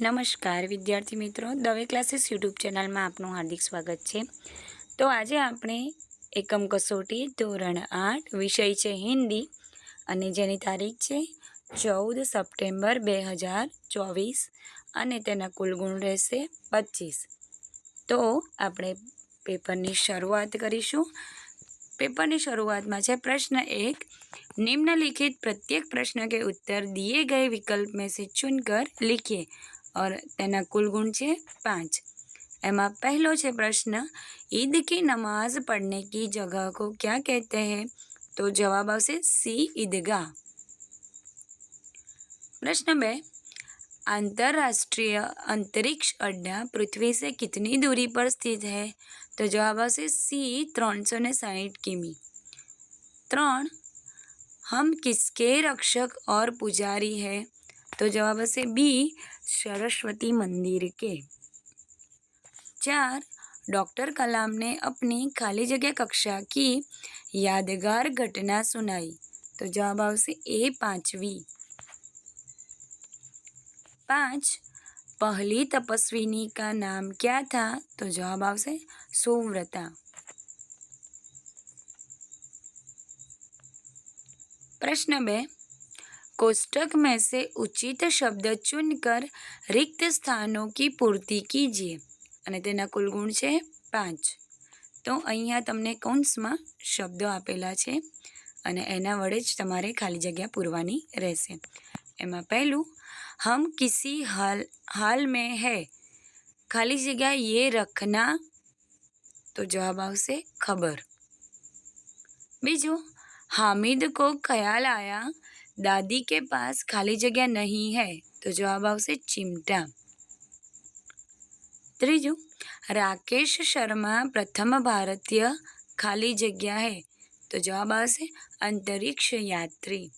નમસ્કાર, વિદ્યાર્થી મિત્રો. દવે ક્લાસીસ યુટ્યુબ ચેનલમાં આપનું હાર્દિક સ્વાગત છે. તો આજે આપણે એકમ કસોટી ધોરણ આઠ, વિષય છે હિન્દી અને જેની તારીખ છે ચૌદ સપ્ટેમ્બર બે હજાર ચોવીસ અને તેના કુલ ગુણ રહેશે પચીસ. તો આપણે પેપરની શરૂઆત કરીશું. પેપરની શરૂઆતમાં છે પ્રશ્ન એક. નિમ્નલિખિત પ્રત્યેક પ્રશ્ન કે ઉત્તર દિએ ગયે વિકલ્પ મેં સે ચુનકર લીખીએ. और तेना कुल गुण है पाँच पहलो है प्रश्न ईद की नमाज़ पढ़ने की जगह को क्या कहते हैं तो जवाब सी ईदगाह प्रश्न बे अंतरराष्ट्रीय अंतरिक्ष अड्डा पृथ्वी से कितनी दूरी पर स्थित है तो जवाब सी त्रो ने साठ किमी त्रण हम किसके रक्षक और पुजारी है तो जवाब आ बी सरस्वती मंदिर के। चार, डॉक्टर कलाम ने अपनी खाली जगह कक्षा की यादगार घटना सुनाई। तो जवाब आ ए पांचवी। पाँच, पहली तपस्विनी का नाम क्या था? तो जवाब आवश्य सुव्रता प्रश्न बे कोष्टक में से उचित शब्द चुनकर रिक्त स्थानों की पूर्ति कीजिए અને તેના કુલ ગુણ છે પાંચ તો અહીંયા તમને કૌંસમાં શબ્દો આપેલા છે અને એના વડે જ તમારે ખાલી જગ્યા પૂરવાની રહેશે એમાં પહેલું हम किसी हाल हाल में है खाली जगह ये रखना तो जवाब आवश्य खबर बीजू हामिद को ख्याल आया दादी के पास खाली जगह नहीं है तो जवाब आवश्य चिमटा। त्रीजू, राकेश शर्मा प्रथम भारतीय खाली जगह है तो जवाब आवश्य अंतरिक्ष यात्री।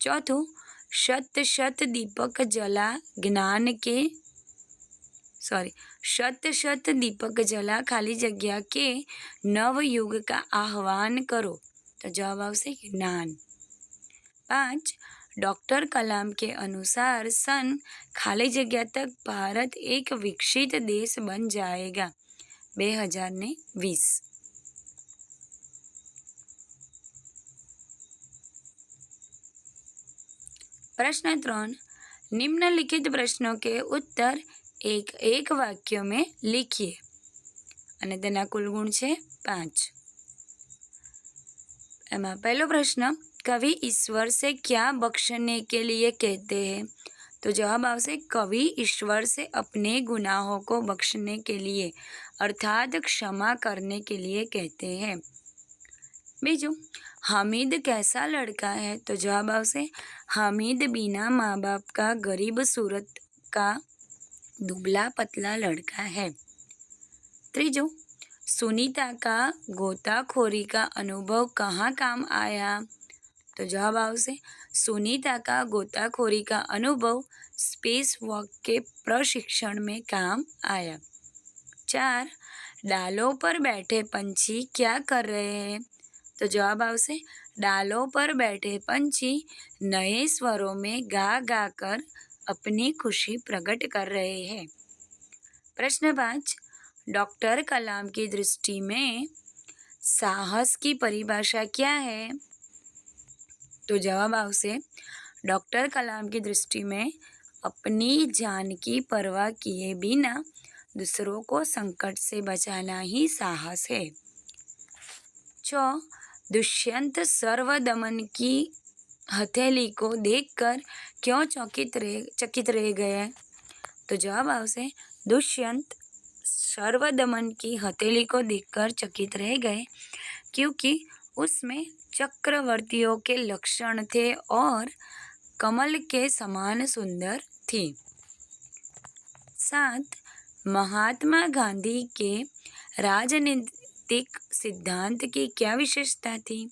चौथું, शत शत दीपक जला ज्ञान के सॉरी शत शत दीपक जला खाली जगह के नव युग का आह्वान करो तो जवाब आवश्य ज्ञान। पाँच डॉक्टर कलाम के अनुसार सन खाली जगह तक भारत एक विकसित देश बन जाएगा बे हजार ने वीस प्रश्न त्रण निम्नलिखित प्रश्नों के उत्तर एक एक वाक्य में लिखिए અને તેના કુલ ગુણ છે પાંચ એમાં પહેલો પ્રશ્ન कवि ईश्वर से क्या बख्शने के लिए कहते हैं? तो जवाब आवश्य कवि ईश्वर से अपने गुनाहों को बख्शने के लिए, अर्थात क्षमा करने के लिए कहते हैं। बीजू हामिद कैसा लड़का है? तो जवाब आवश्य हामिद बिना माँ बाप का गरीब सूरत का दुबला पतला लड़का है। त्रीजो, सुनीता का गोताखोरी का अनुभव कहाँ काम आया? तो जवाब सुनीता का गोताखोरी का अनुभव स्पेस वॉक के प्रशिक्षण में काम आया चार डालों पर बैठे पंछी क्या कर रहे हैं तो जवाब आवश्य डालों पर बैठे पंछी नए स्वरों में गा गा कर अपनी खुशी प्रकट कर रहे हैं प्रश्न पाँच डॉक्टर कलाम की दृष्टि में साहस की परिभाषा क्या है तो जवाब आवश्य डॉक्टर कलाम की दृष्टि में अपनी जान की परवाह किए बिना दूसरों को संकट से बचाना ही साहस है। छ दुष्यंत सर्वदमन की हथेली को देखकर क्यों चकित रह चकित रह गए? तो जवाब आवश्य दुष्यंत सर्वदमन की हथेली को देखकर चकित रह गए, क्योंकि उसमें चक्रवर्तियों के लक्षण थे और कमल के समान सुंदर थी। सात महात्मा गांधी के राजनीतिक सिद्धांत की क्या विशेषता थी?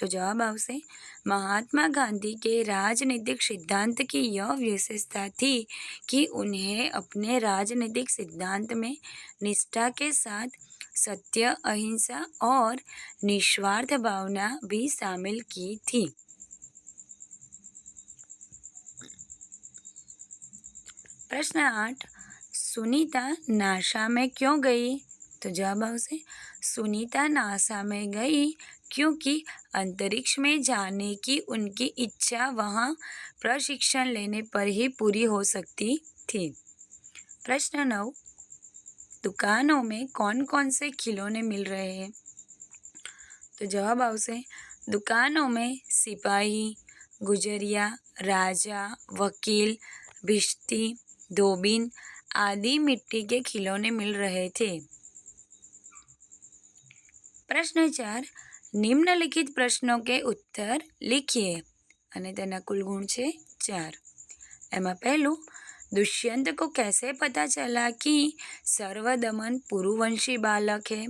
तो जवाब आवश्य महात्मा गांधी के राजनीतिक सिद्धांत की यह विशेषता थी कि उन्हें अपने राजनीतिक सिद्धांत में निष्ठा के साथ सत्य, अहिंसा और निस्वार्थ भावना भी शामिल की थी। प्रश्न आठ, सुनीता नासा में क्यों गई? तो जवाब आवश्य सुनीता नासा में गई क्योंकि अंतरिक्ष में जाने की उनकी इच्छा वहाँ प्रशिक्षण लेने पर ही पूरी हो सकती थी। प्रश्न नौ दुकानों में कौन कौन से खिलौने मिल रहे हैं तो जवाब आवश्य दुकानों में सिपाही गुजरिया राजा वकील भिश्ती धोबिन आदि मिट्टी के खिलौने मिल रहे थे પ્રશ્ન ચાર નિમ્નલિખિત પ્રશ્નો કે ઉત્તર લીખીએ અને તેના કુલ ગુણ છે ચાર એમાં પહેલું दुष्यंत को कैसे पता चला कि सर्वदमन पुरुवंशी बालक है?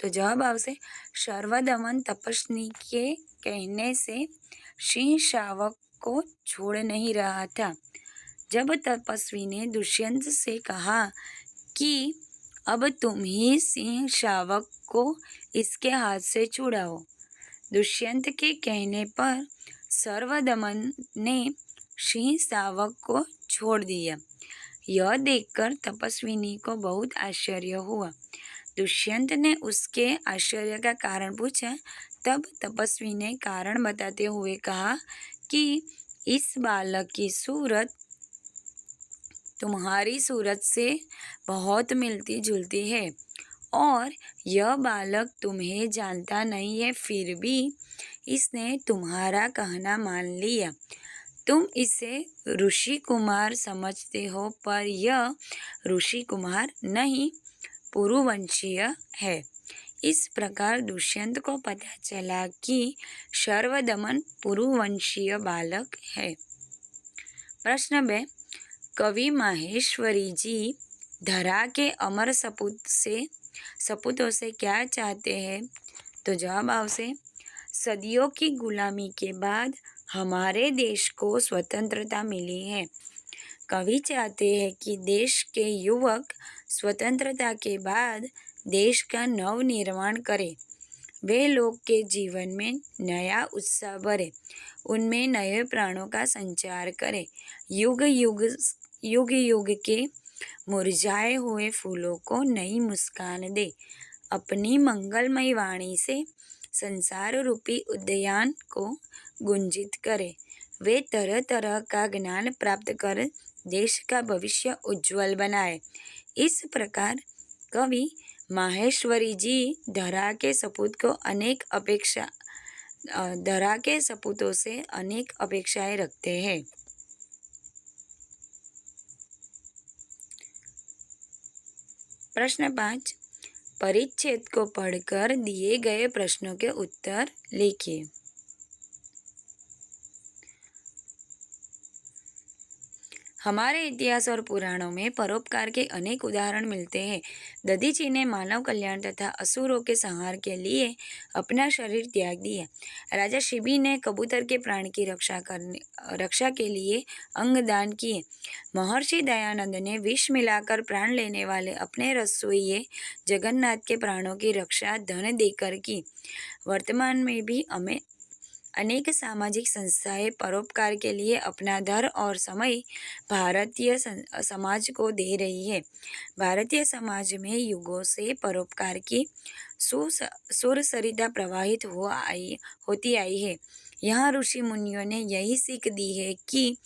तो जवाब आवश्य सर्वदमन तपस्नी के कहने से सिंह शावक को छोड़ नहीं रहा था। जब तपस्वी ने दुष्यंत से कहा कि अब तुम ही सिंह शावक को इसके हाथ से छुड़ाओ, दुष्यंत के कहने पर सर्वदमन ने सिंह शावक को छोड़ दिया। यह देखकर तपस्विनी को बहुत आश्चर्य हुआ। दुष्यंत ने उसके आश्चर्य का कारण पूछा। तब तपस्वी ने कारण बताते हुए कहा कि इस बालक की सूरत तुम्हारी सूरत से बहुत मिलती जुलती है और यह बालक तुम्हें जानता नहीं है, फिर भी इसने तुम्हारा कहना मान लिया। तुम इसे ऋषि कुमार समझते हो, पर यह ऋषि कुमार नहीं पुरुवंशीय है। इस प्रकार दुष्यंत को पता चला कि सर्वदमन पुरुवंशीय बालक है। प्रश्न बे, कवि माहेश्वरी जी धरा के अमर सपूत से, सपूतों से क्या चाहते हैं? तो जवाब आवश्य सदियों की गुलामी के बाद हमारे देश को स्वतंत्रता मिली है। कवि चाहते हैं कि देश के युवक स्वतंत्रता के बाद देश का नव निर्माण करें। वे लोग के जीवन में नया उत्साह भरे, उनमें नए प्राणों का संचार करें। युग युग युग युग के मुरझाए हुए फूलों को नई मुस्कान दे। अपनी मंगलमय वाणी से संसार रूपी उद्यान को गुंजित करे वे तरह तरह का ज्ञान प्राप्त कर देश का भविष्य उज्जवल बनाए इस प्रकार कवि माहेश्वरी जी धरा के सपूत को अनेक अपेक्षा धरा के सपूतों से अनेक अपेक्षाएँ रखते हैं प्रश्न पाँच परिच्छेद को पढ़कर दिए गए प्रश्नों के उत्तर लिखिए हमारे इतिहास और पुराणों में परोपकार के अनेक उदाहरण मिलते हैं। दधीची ने मानव कल्याण तथा असुरों के संहार के लिए अपना शरीर त्याग दिया। राजा शिबी ने कबूतर के प्राण की रक्षा करने, रक्षा के लिए अंग दान किए। महर्षि दयानंद ने विष मिलाकर प्राण लेने वाले अपने रसोइये जगन्नाथ के प्राणों की रक्षा धन देकर की। वर्तमान में भी हमें अनेक सामाजिक संस्थाएँ परोपकार के लिए अपना धर और समय भारतीय समाज को दे रही है। भारतीय समाज में युगों से परोपकार की सुर सरिता प्रवाहित हो आई, होती आई है। यहाँ ऋषि मुनियों ने यही सीख दी है कि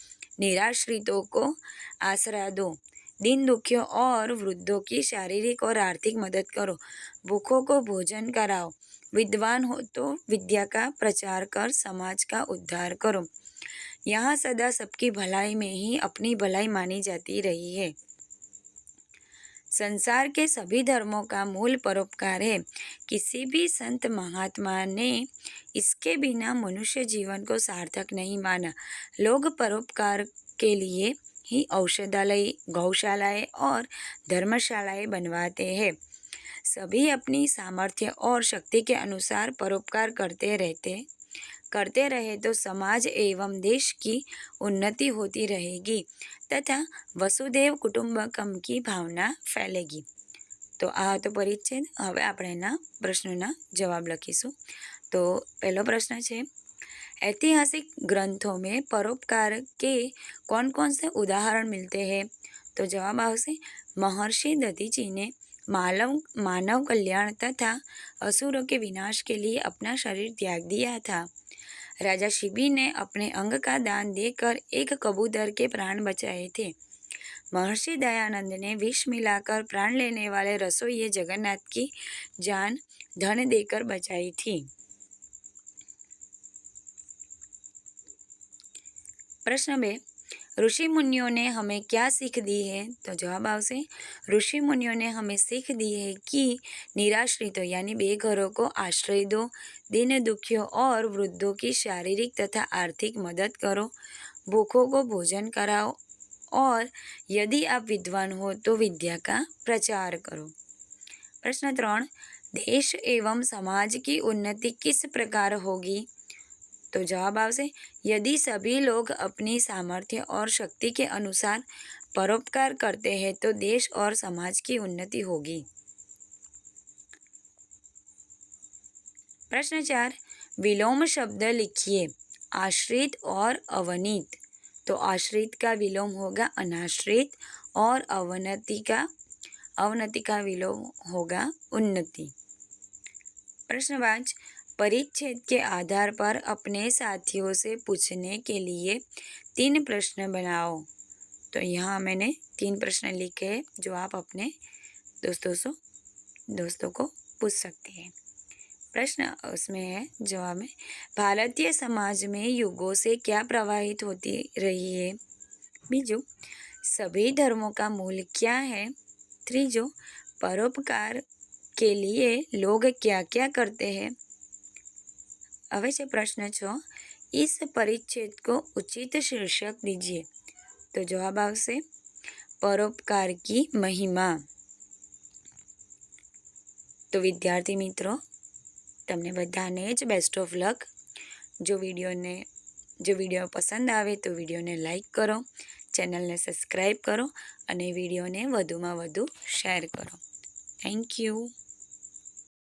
निराश्रितों को आसरा दो, दिन दुखियों और वृद्धों की शारीरिक और आर्थिक मदद करो, भूखों को भोजन कराओ विद्वान हो तो विद्या का प्रचार कर, समाज का उद्धार करो। यहाँ सदा सबकी भलाई में ही अपनी भलाई मानी जाती रही है। संसार के सभी धर्मों का मूल परोपकार है। किसी भी संत महात्मा ने इसके बिना मनुष्य जीवन को सार्थक नहीं माना। लोग परोपकार के लिए ही औषधालय, गौशालाएँ और धर्मशालाएँ बनवाते हैं। सभी अपनी सामर्थ्य और शक्ति के अनुसार परोपकार करते रहते करते रहे तो समाज एवं देश की उन्नति होती रहेगी तथा वसुदेव कुटुंबकम की भावना फैलेगी तो आ तो परिच्छेद હવે આપણે એના પ્રશ્નોના જવાબ લખીશું તો પહેલો પ્રશ્ન છે ऐतिहासिक ग्रंथों में परोपकार के कौन कौन से उदाहरण मिलते हैं તો જવાબ આવશે महर्षि दधीची ने मानव कल्याण तथा असुरों के विनाश के लिए अपना शरीर त्याग दिया था। राजा शिबी ने अपने अंग का दान देकर एक कबूतर के प्राण बचाए थे। महर्षि दयानंद ने विष मिलाकर प्राण लेने वाले रसोई जगन्नाथ की जान धन देकर बचाई थी। प्रश्न बे ऋषि मुनियों ने हमें क्या सीख दी है? तो जवाब आवશે ऋषि मुनियों ने हमें सीख दी है कि निराश्रितों यानी बेघरों को आश्रय दो, दीन दुखियों और वृद्धों की शारीरिक तथा आर्थिक मदद करो, भूखों को भोजन कराओ और यदि आप विद्वान हो तो विद्या का प्रचार करो। प्रश्न त्रण, देश एवं समाज की उन्नति किस प्रकार होगी? तो जवाब आवશે यदि सभी लोग अपनी सामर्थ्य और शक्ति के अनुसार परोपकार करते हैं तो देश और समाज की उन्नति होगी। प्रश्न चार, विलोम शब्द लिखिए, आश्रित और अवनीत। तो आश्रित का विलोम होगा अनाश्रित और अवनति का अवनति का विलोम होगा उन्नति। प्रश्न पाँच परिच्छेद के आधार पर अपने साथियों से पूछने के लिए तीन प्रश्न बनाओ। तो यहाँ मैंने तीन प्रश्न लिखे हैं, जो आप अपने दोस्तों से, दोस्तों को पूछ सकते हैं। प्रश्न उसमें है, जवाब में, भारतीय समाज में युगों से क्या प्रवाहित होती रही है? बीजू, सभी धर्मों का मूल क्या है? त्रीजो, परोपकार के लिए लोग क्या क्या करते हैं? હવે જે પ્રશ્ન છો ઇસ પરિચ્છેદ કો ઉચિત શીર્ષક દીજીએ. તો જવાબ આવશે, પરોપકાર કી મહિમા. તો વિદ્યાર્થી મિત્રો, તમને બધાને જ બેસ્ટ ઓફ લક જો વિડીયોને, જો વીડિયો પસંદ આવે તો વિડીયોને લાઈક કરો, ચેનલને સબસ્ક્રાઈબ કરો અને વિડીયોને વધુમાં વધુ શેર કરો. Thank you